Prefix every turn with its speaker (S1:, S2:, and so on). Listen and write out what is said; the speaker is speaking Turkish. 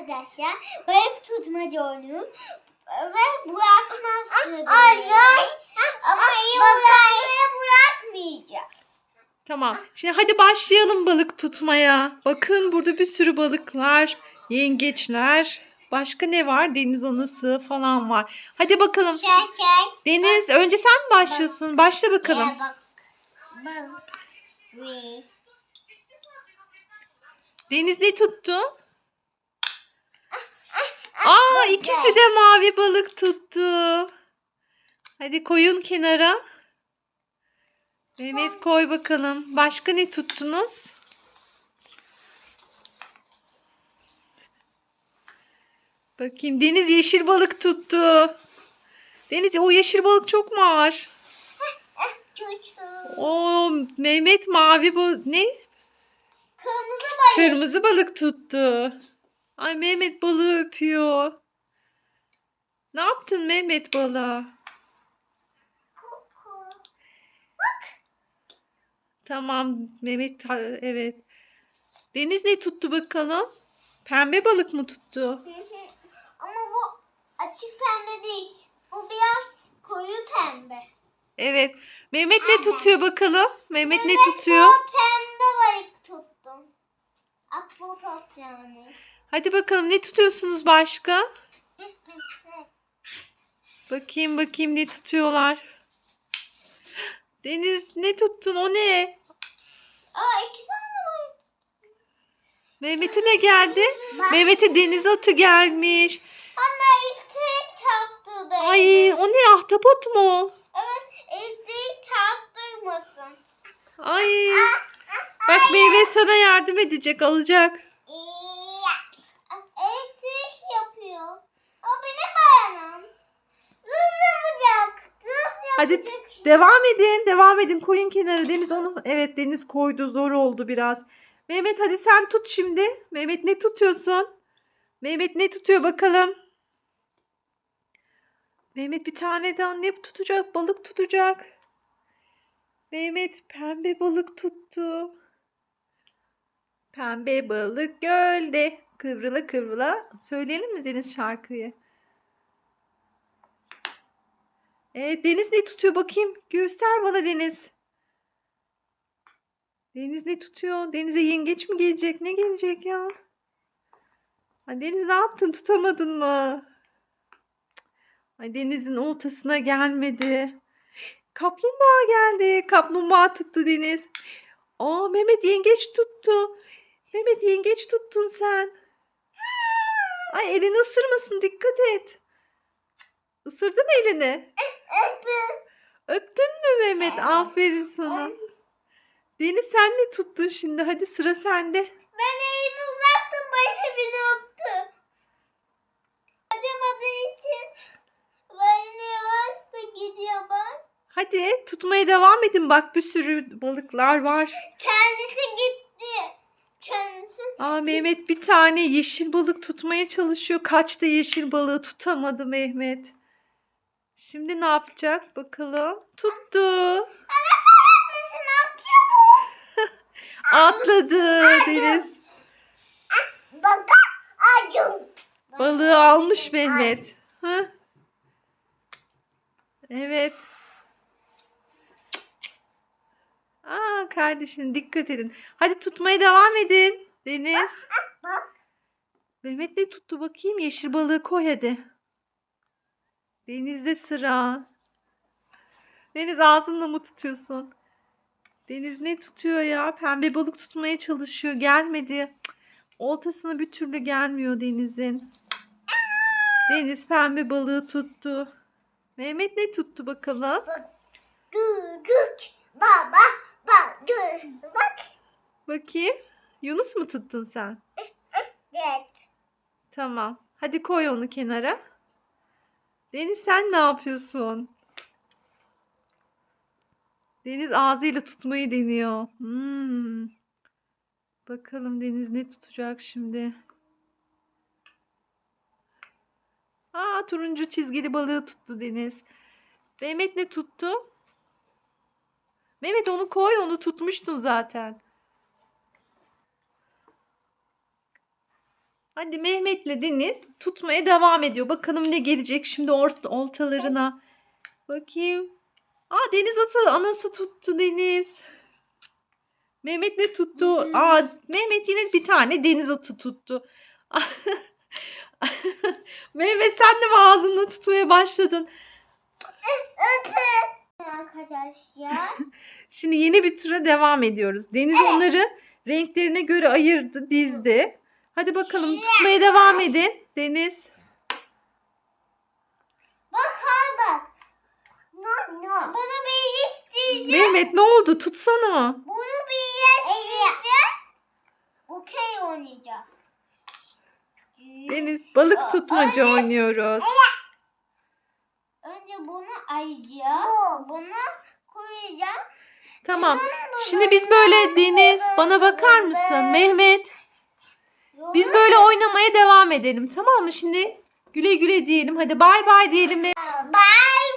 S1: Arkadaşlar balık tutmaca oynuyor. Ve bırakmazsınız. Ama iyi olanları bırakmayacağız.
S2: Tamam. Şimdi hadi başlayalım balık tutmaya. Bakın burada bir sürü balıklar, yengeçler. Başka ne var? Deniz anası falan var. Hadi bakalım.
S1: Şeker.
S2: Deniz önce sen mi başlıyorsun? Başla bakalım.
S1: Ya bak. Bak.
S2: Deniz ne tuttu? Aa ikisi de mavi balık tuttu. Hadi koyun kenara. Mehmet koy bakalım. Başka ne tuttunuz? Bakayım Deniz yeşil balık tuttu. Deniz o yeşil balık çok mu ağır? Oo Mehmet mavi bu ne?
S1: Kırmızı balık.
S2: Kırmızı balık tuttu. Ay Mehmet balığı öpüyor. Ne yaptın Mehmet balığa? Tamam Mehmet evet. Deniz ne tuttu bakalım? Pembe balık mı tuttu?
S1: Hı hı. Ama bu açık pembe değil. Bu biraz koyu pembe.
S2: Evet. Mehmet ne tutuyor bakalım? Mehmet ne
S1: Evet,
S2: tutuyor?
S1: pembe balık tuttum. Akvatot yani.
S2: Hadi bakalım ne tutuyorsunuz başka? Bakayım bakayım ne tutuyorlar. Deniz ne tuttun o ne?
S1: Aa iki tane balık.
S2: Mehmet'e ne geldi? Mehmet'e deniz atı gelmiş.
S1: Anne elektrik çarptı da.
S2: Ay o ne ahtapot mu?
S1: Evet elektrik çarptırmasın.
S2: Ay. Bak meyve sana yardım edecek alacak. Hadi devam edin. Devam edin. Koyun kenarı. Deniz onu evet Deniz koydu. Zor oldu biraz. Mehmet hadi sen tut şimdi. Mehmet ne tutuyorsun? Mehmet ne tutuyor bakalım? Mehmet bir tane daha ne tutacak? Balık tutacak. Mehmet pembe balık tuttu. Pembe balık gölde. Kıvrıla kıvrıla. Söyleyelim mi Deniz şarkıyı? Evet Deniz ne tutuyor bakayım? Göster bana Deniz. Deniz ne tutuyor? Deniz'e yengeç mi gelecek? Ne gelecek ya? Ay Deniz ne yaptın? Tutamadın mı? Ay Deniz'in oltasına gelmedi. Kaplumbağa geldi. Kaplumbağa tuttu Deniz. Aa Mehmet yengeç tuttu. Mehmet yengeç tuttun sen. Ay elini ısırmasın dikkat et. Isırdı mı elini? Öptün mü Mehmet? Aferin sana. Deniz sen ne tuttun şimdi? Hadi sıra sende.
S1: Ben elimi uzattım başı beni öptü. Acımadığı için böyle yavaş da gidiyor bak.
S2: Hadi tutmaya devam edin. Bak bir sürü balıklar var.
S1: Kendisi gitti. Kendisi
S2: Aa Mehmet bir tane yeşil balık tutmaya çalışıyor. Kaçtı yeşil balığı tutamadı Mehmet. Şimdi ne yapacak bakalım? Tuttu. Atladı Deniz. Balığı almış Mehmet. Ha? Evet. Aa kardeşim dikkat edin. Hadi tutmaya devam edin. Deniz. Mehmet ne tuttu bakayım? Yeşil balığı koy hadi. Denizde sıra. Deniz ağzınla mı tutuyorsun? Deniz ne tutuyor ya? Pembe balık tutmaya çalışıyor. Gelmedi. Oltasına bir türlü gelmiyor Deniz'in. Deniz pembe balığı tuttu. Mehmet ne tuttu bakalım?
S1: Dur. Baba bak. Bak.
S2: Bakayım. Yunus mu tuttun sen?
S1: Evet.
S2: Tamam. Hadi koy onu kenara. Deniz sen ne yapıyorsun? Deniz ağzıyla tutmayı deniyor. Hmm. Bakalım Deniz ne tutacak şimdi? Aa turuncu çizgili balığı tuttu Deniz. Mehmet ne tuttu? Mehmet onu koy onu tutmuştun zaten. Hadi Mehmet'le Deniz tutmaya devam ediyor. Bakalım ne gelecek şimdi ort oltalarına. Bakayım. Aa Deniz atı anası tuttu Deniz. Mehmet ne tuttu? Aa Mehmet yine bir tane deniz atı tuttu. Mehmet sen de mi ağzını tutmaya başladın?
S1: Arkadaşlar.
S2: Şimdi yeni bir tura devam ediyoruz. Deniz onları renklerine göre ayırdı, dizdi. Hadi bakalım tutmaya devam edin. Deniz.
S1: Bak bak. No, no. Bunu bir isteyeceğim.
S2: Mehmet ne oldu? Tutsana.
S1: Bunu bir isteyeceğim. Okey oynayacağız.
S2: Deniz balık tutmaca oynuyoruz.
S1: Önce bunu ayıracağım. Bunu koyacağım.
S2: Tamam. Şimdi biz böyle Deniz bana bakar mısın? Mehmet biz böyle oynamaya devam edelim tamam mı? Şimdi güle güle diyelim. Hadi bay bay diyelim. Bay.